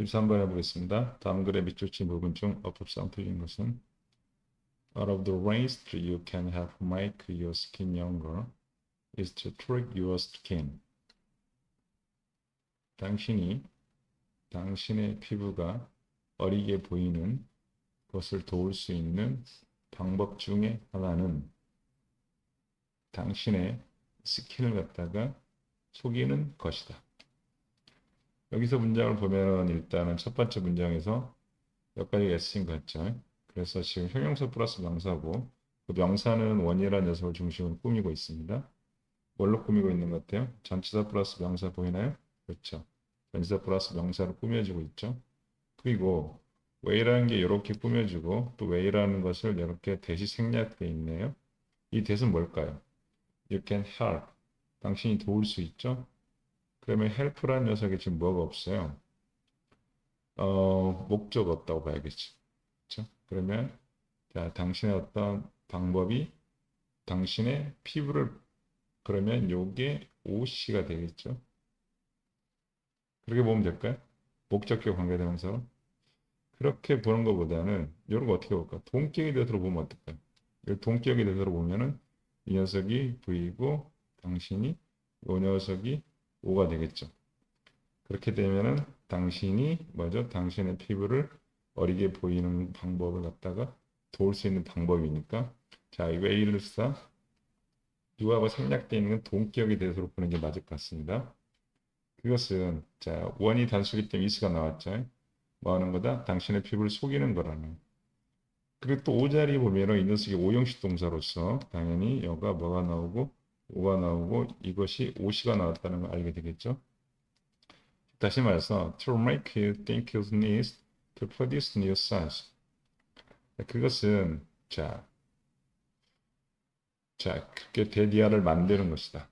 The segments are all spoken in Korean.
13번 해보겠습니다. 다음 글의 밑줄 친 부분 중 어법상 틀린 것은 Out of the ways you can help make your skin younger is to treat your skin. 당신이 당신의 피부가 어리게 보이는 것을 도울 수 있는 방법 중에 하나는 당신의 스킨을 갖다가 속이는 것이다. 여기서 문장을 보면 일단은 첫 번째 문장에서 몇 가지가 쓰인 것 같죠. 그래서 지금 형용사 플러스 명사고 그 명사는 원이라는 녀석을 중심으로 꾸미고 있습니다. 뭘로 꾸미고 있는 것 같아요? 전치사 플러스 명사 보이나요? 그렇죠. 전치사 플러스 명사로 꾸며지고 있죠. 그리고 way라는 게 이렇게 꾸며지고 또 way라는 것을 이렇게 대시 생략되어 있네요. 이 대은 뭘까요? You can help. 당신이 도울 수 있죠. 그러면 help라는 녀석이 지금 뭐가 없어요? 어, 목적 없다고 봐야겠죠. 그렇죠? 그러면 자, 당신의 어떤 방법이 당신의 피부를 그러면 요게 OC가 되겠죠. 그렇게 보면 될까요? 목적격 관계대명사로 그렇게 보는 것보다는 이런 거 어떻게 볼까? 동격에 대해서 보면 어떨까요? 이 동격에 대해서 보면은 이 녀석이 V고 당신이 이 녀석이 O가 되겠죠. 그렇게 되면은 당신이 뭐죠? 당신의 피부를 어리게 보이는 방법을 갖다가 도울 수 있는 방법이니까 자, 이 way를 써 유하고 생략되어 있는 건 동격에 대해서 보는 게 맞을 것 같습니다. 그것은 자, 원이 단수기 때문에 이스가 나왔죠. 뭐 하는 거다? 당신의 피부를 속이는 거라는. 그리고 또 오자리 보면은 이 녀석이 오형식 동사로서 당연히 여가 뭐가 나오고 오가 나오고 이것이 오시가 나왔다는 걸 알게 되겠죠. 다시 말해서 to make you think you need to produce new cells. 그것은 자, 자, 그게 데디아를 만드는 것이다.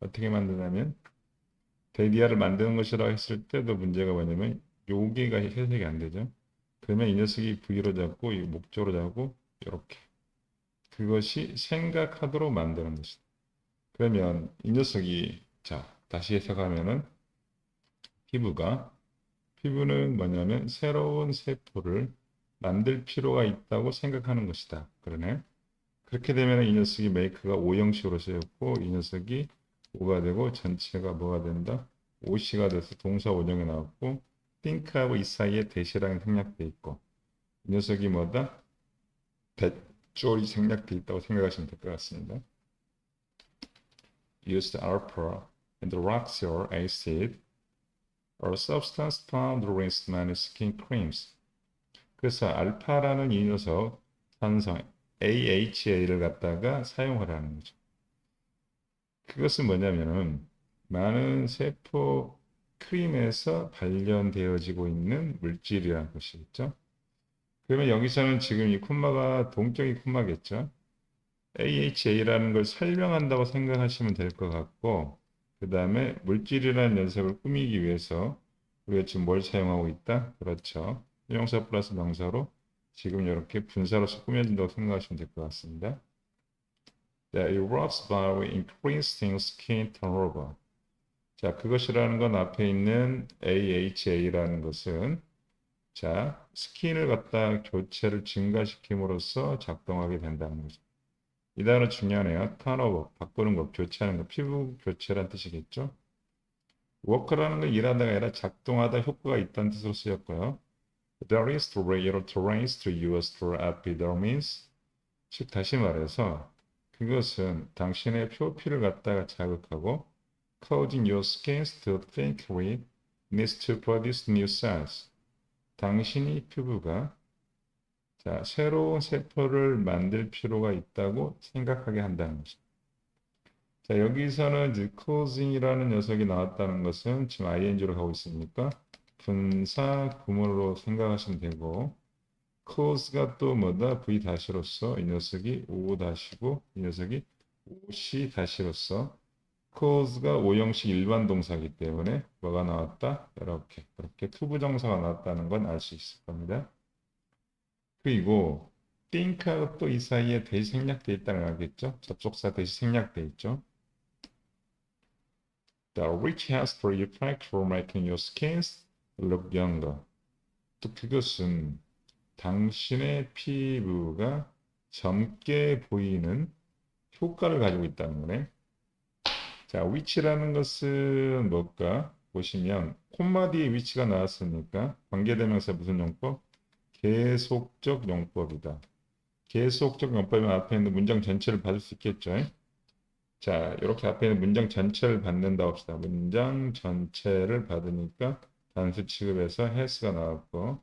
어떻게 만드냐면 데디아를 만드는 것이라고 했을 때도 문제가 뭐냐면 여기가 해석이 안 되죠. 그러면 이 녀석이 V로 잡고 이 목적으로 잡고 이렇게 그것이 생각하도록 만드는 것이다. 그러면 이 녀석이 자 다시 해석하면은 피부가 피부는 뭐냐면 새로운 세포를 만들 필요가 있다고 생각하는 것이다. 그러네. 그렇게 되면 이 녀석이 메이크가 오형식으로 쓰였고 이 녀석이 오가 되고 전체가 뭐가 된다? 오시가 돼서 동사 원형이 나왔고 think하고 이 사이에 대시랑이 생략돼 있고 이 녀석이 뭐다? 배쫄이 생략돼 있다고 생각하시면 될 것 같습니다. Used alpha and roxyl acid or substance found in many skin creams. 그래서 알파라는 이 녀석 산성 AHA를 갖다가 사용하라는 거죠. 그것은 뭐냐면은 많은 세포 크림에서 발견되어지고 있는 물질이라는 것이겠죠. 그러면 여기서는 지금 이 콤마가 동격이 콤마겠죠. AHA라는 걸 설명한다고 생각하시면 될 것 같고, 그 다음에 물질이라는 녀석을 꾸미기 위해서 우리가 지금 뭘 사용하고 있다? 그렇죠. 형사 플러스 명사로 지금 이렇게 분사로서 꾸며진다고 생각하시면 될 것 같습니다. 자, it works by increasing skin turnover. 자, 그것이라는 건 앞에 있는 AHA라는 것은 자, 스킨을 갖다 교체를 증가시킴으로써 작동하게 된다는 거죠. 이 단어 중요하네요. 턴오버, 바꾸는 것, 교체하는 것, 피부 교체란 뜻이겠죠. 워크라는 건 일하다가 아니라 작동하다 효과가 있다는 뜻으로 쓰였고요. There is to rail terrains to use for epidermis. 즉 다시 말해서 그것은 당신의 표피를 갖다가 자극하고 causing your skin to think with needs to produce new cells. 당신이 피부가 자, 새로운 세포를 만들 필요가 있다고 생각하게 한다는 거죠. 자, 여기서는 이제 causing이라는 녀석이 나왔다는 것은 지금 ing로 가고 있으니까 분사 구문으로 생각하시면 되고 cause가 또 뭐다? v 다시로서 이 녀석이 o 다시고 이 녀석이 oc 다시로서 cause가 오형식 일반 동사이기 때문에 뭐가 나왔다? 이렇게 이렇게 투부정사가 나왔다는 건 알 수 있을 겁니다. 그리고 think하고 또 이 사이에 대시 생략돼 있다는 걸 알겠죠? 접속사 대시 생략돼 있죠. The which has for effect for making your skin look younger. 또 그것은 당신의 피부가 젊게 보이는 효과를 가지고 있다는 거네. 자, 위치라는 것은 뭘까? 보시면 콤마 뒤에 위치가 나왔으니까 관계대명사 무슨 용법? 계속적 용법이다. 계속적 용법이면 앞에 있는 문장 전체를 받을 수 있겠죠. 자, 이렇게 앞에 있는 문장 전체를 받는다 합시다. 문장 전체를 받으니까 단수 취급해서 has가 나왔고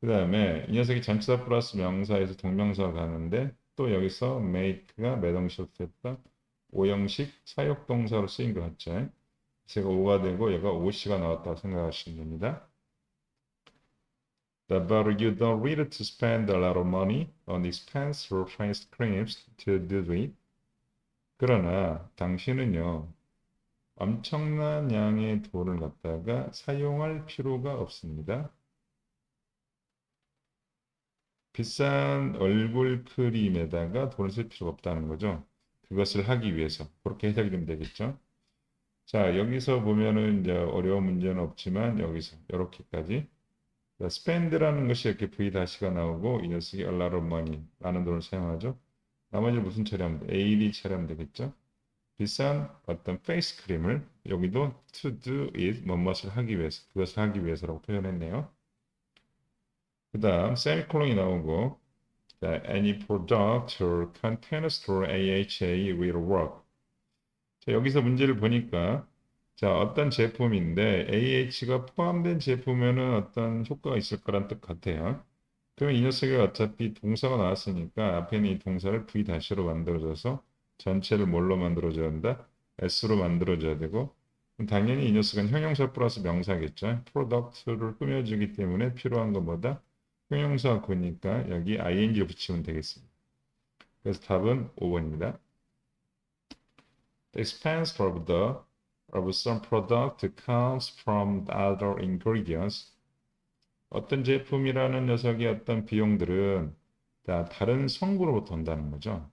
그 다음에 이 녀석이 전치사 플러스 명사에서 동명사가 가는데 또 여기서 make가 매동식 됐다. 오형식 사역동사로 쓰인 것 같죠. 제가 5가 되고 얘가 5시가 나왔다고 생각하시면 됩니다. But you don't need to spend a lot of money on expensive face creams to do it. 그러나 당신은요, 엄청난 양의 돈을 갖다가 사용할 필요가 없습니다. 비싼 얼굴 크림에다가 돈을 쓸 필요가 없다는 거죠. 그것을 하기 위해서. 그렇게 해석이 되면 되겠죠. 자, 여기서 보면은 이제 어려운 문제는 없지만 여기서 이렇게까지 spend라는 것이 이렇게 V 다시가 나오고 이 녀석이 money 라는 돈을 사용하죠. 나머지 무슨 처리하면 돼? AD 처리하면 되겠죠. 비싼 어떤 페이스 크림을 여기도 to do it 뭐뭇을 하기 위해서 그것을 하기 위해서라고 표현했네요. 그 다음 세미콜론이 나오고 자, any product or container store AHA will work. 자, 여기서 문제를 보니까 자, 어떤 제품인데 AH가 포함된 제품에는 어떤 효과가 있을 거란 뜻 같아요. 그러면 이 녀석이 어차피 동사가 나왔으니까 앞에 있는 이 동사를 V 다시로 만들어줘서 전체를 뭘로 만들어줘야 한다? S로 만들어줘야 되고 당연히 이 녀석은 형용사 플러스 명사겠죠. 프로덕트를 꾸며주기 때문에 필요한 것보다 형용사 구니까 여기 ing를 붙이면 되겠습니다. 그래서 답은 5번입니다. The expense of the of some product comes from other ingredients. 어떤 제품이라는 녀석의 어떤 비용들은 다 다른 성분으로부터 온다는 거죠.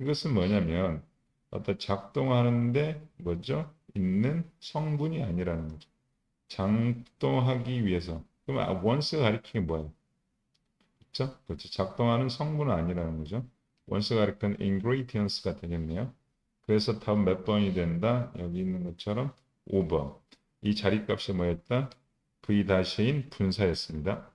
이것은 뭐냐면 어떤 작동하는데 뭐죠? 있는 성분이 아니라는 거죠. 작동하기 위해서. 그럼 원스가 가리키는 게 뭐예요? 그렇죠? 그렇죠. 작동하는 성분은 아니라는 거죠. 원스가 가리키는 ingredients가 되겠네요. 그래서 답 몇 번이 된다? 여기 있는 것처럼 5번. 이 자리값이 뭐였다? V-인 분사였습니다.